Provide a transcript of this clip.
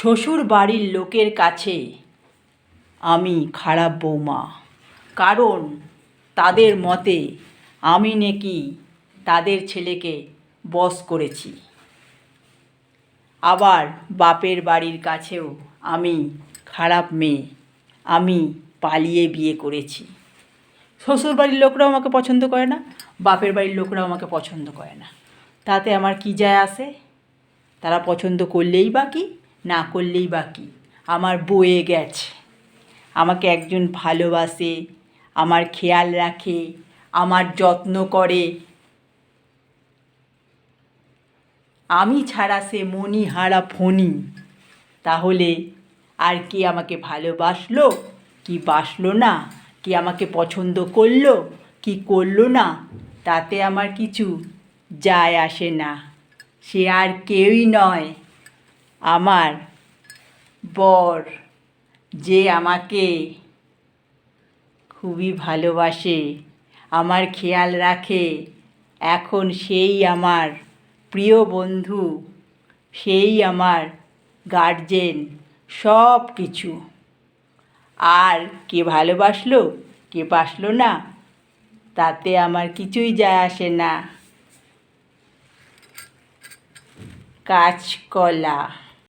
শ্বশুর বাড়ির লোকের কাছে। আমি খারাপ বৌমা। কারণ তাদের মতে আমি নাকি তাদের ছেলেকে বস করেছি। আবার বাপের বাড়ির কাছেও আমি খারাপ মেয়ে। আমি পালিয়ে বিয়ে করেছি। শ্বশুর বাড়ির লোকরাও আমাকে পছন্দ করে না, বাপের বাড়ির লোকরাও আমাকে পছন্দ করে না। তাতে আমার কী যায় আসে? তারা পছন্দ করলেই বা কি? না করলেই বা কি? আমার বয়ে গেছে। আমাকে একজন ভালোবাসে, আমার খেয়াল রাখে, আমার যত্ন করে। আমি ছাড়া সে মণিহারা ফণি। তাহলে আর কি আমাকে ভালোবাসলো? কি বাসলো না? কি আমাকে পছন্দ করল? কি করল না? তাতে আমার কিছু যায় আসে না। সে আর কেউই নয়। আমার বর যে আমাকে খুবই ভালোবাসে, আমার খেয়াল রাখে, এখন সেই আমার প্রিয় বন্ধু, সেই আমার গার্জেন সব কিছু আর কে ভালোবাসলো, কে বাসলো না, তাতে আমার কিছুই যায় আসে না। কাঁচকলা।